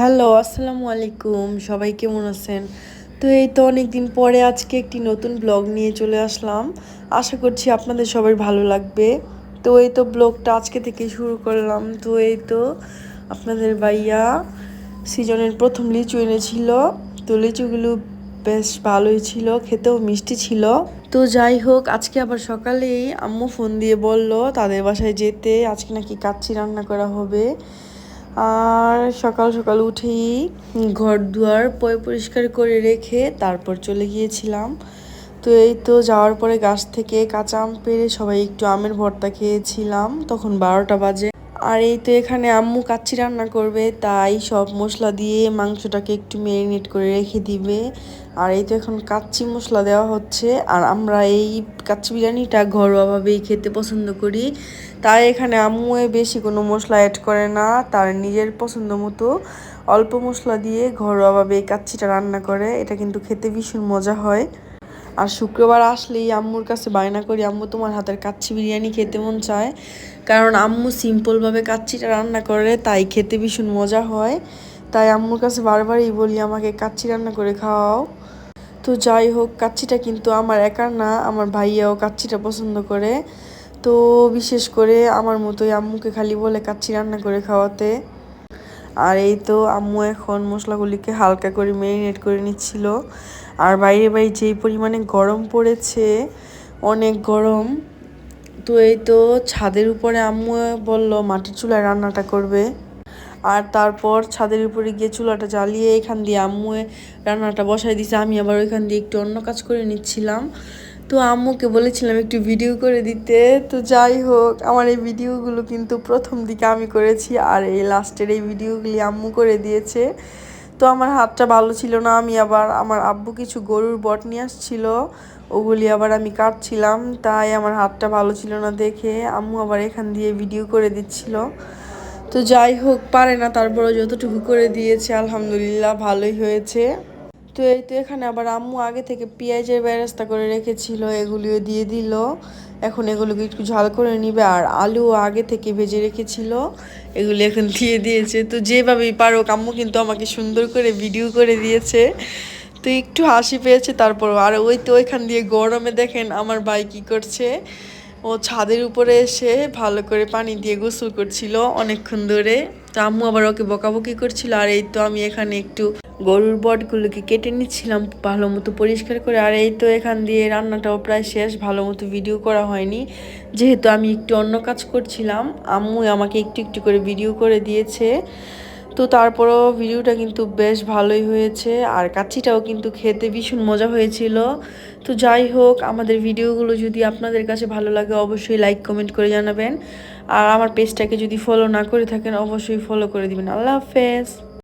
Hello, আসসালামু আলাইকুম। সবাই কেমন আছেন? তো এই তো অনেক দিন পরে আজকে একটি নতুন ব্লগ নিয়ে চলে আসলাম। আশা করছি আপনাদের সবাই ভালো লাগবে। তো এই তো ব্লগটা আজকে থেকে শুরু করলাম। তো এই তো আপনাদের ভাইয়া সিজনের প্রথম লিচু এনেছিল। তো লিচুগুলো বেশ ভালোই ছিল, খেতেও মিষ্টি ছিল। তো যাই হোক, আজকে আবার সকালেই আম্মু ফোন দিয়ে বলল, তাদের বাসায় যেতে, আজকে নাকি কাচ্চি রান্না করা হবে। আর সকাল সকাল উঠেই ঘর দুয়ার পয় পরিষ্কার করে রেখে তারপর চলে গিয়েছিলাম। তো এই তো যাওয়ার পরে গাছ থেকে কাঁচা আম পেরে সবাই একটু আমের ভর্তা খেয়েছিলাম। তখন বারোটা বাজে। আর এই তো এখানে আম্মু কাচ্ছি রান্না করবে, তাই সব মশলা দিয়ে মাংসটাকে একটু ম্যারিনেট করে রেখে দিবে। আর এই তো এখন কাচ্চি মশলা দেওয়া হচ্ছে, আর আমরা এই কাচ্চি বিরিয়ানিটা ঘরোয়াভাবেই খেতে পছন্দ করি। তাই এখানে আম্মু বেশি কোনো মশলা অ্যাড করে না, তার নিজের পছন্দ মতো অল্প মশলা দিয়ে ঘরোয়াভাবে কাচ্চিটা রান্না করে। এটা কিন্তু খেতে ভীষণ মজা হয়। আর শুক্রবার আসলেই আম্মুর কাছে বায়না করি, আম্মু, তোমার হাতের কাচ্চি বিরিয়ানি খেতে মন চায়? কারণ আম্মু সিম্পলভাবে কাচ্চিটা রান্না করে, তাই খেতে ভীষণ মজা হয়। তাই আম্মুর কাছে বারবারই বলি, আমাকে কাচ্চি রান্না করে খাওয়াও। তো যাই হোক, কাচ্চিটা কিন্তু আমার একার না, আমার ভাইয়াও কাচ্চিটা পছন্দ করে। তো বিশেষ করে আমার মতোই আম্মুকে খালি বলে কাচ্চি রান্না করে খাওয়াতে। আর এই তো আম্মু এখন মশলাগুলিকে হালকা করে ম্যারিনেট করে নিচ্ছিল। আর বাইরে বাইরে যেই পরিমাণে গরম পড়েছে, অনেক গরম, তো এই তো ছাদের উপরে আম্মু বলল, মাটির চুলায় রান্নাটা করবে। আর তারপর ছাদের উপরে গিয়ে চুলাটা জ্বালিয়ে এখান দিয়ে আম্মু রান্নাটা বসাই দিছে। আমি আবার ওইখান দিয়ে একটু অন্য কাজ করে নিচ্ছিলাম। তো আম্মুকে বলেছিলাম একটু ভিডিও করে দিতে। তো যাই হোক, আমার এই ভিডিওগুলো কিন্তু প্রথম দিকে আমি করেছি আর এই লাস্টের এই ভিডিওগুলি আম্মু করে দিয়েছে। তো আমার হাতটা ভালো ছিল না, আমি আবার আমার আব্বু কিছু গরুর বট নিয়ে আসছিল, ওগুলি আবার আমি কাটছিলাম, তাই আমার হাতটা ভালো ছিল না দেখে আম্মু আবার এখান দিয়ে ভিডিও করে দিচ্ছিল। তো যাই হোক, পারে না তারপরে যতটুকু করে দিয়েছে, আলহামদুলিল্লাহ, ভালোই হয়েছে। তো এই তো এখানে আবার আম্মু আগে থেকে পেঁয়াজের ব্যবস্থা করে রেখেছিল, এগুলিও দিয়ে দিল। এখন এগুলোকে একটু ঝাল করে নিবে, আর আলু আগে থেকে ভেজে রেখেছিল, এগুলি এখন দিয়ে দিয়েছে। তো যেভাবেই পারো আম্মু কিন্তু আমাকে সুন্দর করে ভিডিও করে দিয়েছে। তো একটু হাসি পেয়েছে, তারপর আর ওই তো ওইখান দিয়ে গরমে দেখেন আমার ভাই কী করছে। ও ছাদের উপরে এসে ভালো করে পানি দিয়ে গোসল করছিল অনেকক্ষণ ধরে। তো আম্মু আবার ওকে বকাবকি করছিল, আর এই তো আমি এখানে একটু গরুর বটগুলোকে কেটে নিচ্ছিলাম ভালো মতো পরিষ্কার করে। আর এই তো এখান দিয়ে রান্নাটাও প্রায় শেষ, ভালো মতো ভিডিও করা হয়নি। যেহেতু আমি একটু অন্য কাজ করছিলাম, আম্মু আমাকে একটু একটু করে ভিডিও করে দিয়েছে। তো তারপরও ভিডিওটা কিন্তু বেশ ভালোই হয়েছে, আর কাচ্চিটাও কিন্তু খেতে ভীষণ মজা হয়েছিল। তো যাই হোক, আমাদের ভিডিওগুলো যদি আপনাদের কাছে ভালো লাগে, অবশ্যই লাইক কমেন্ট করে জানাবেন। আর আমার পেজটাকে যদি ফলো না করে থাকেন, অবশ্যই ফলো করে দিবেন। আল্লাহ হাফেজ।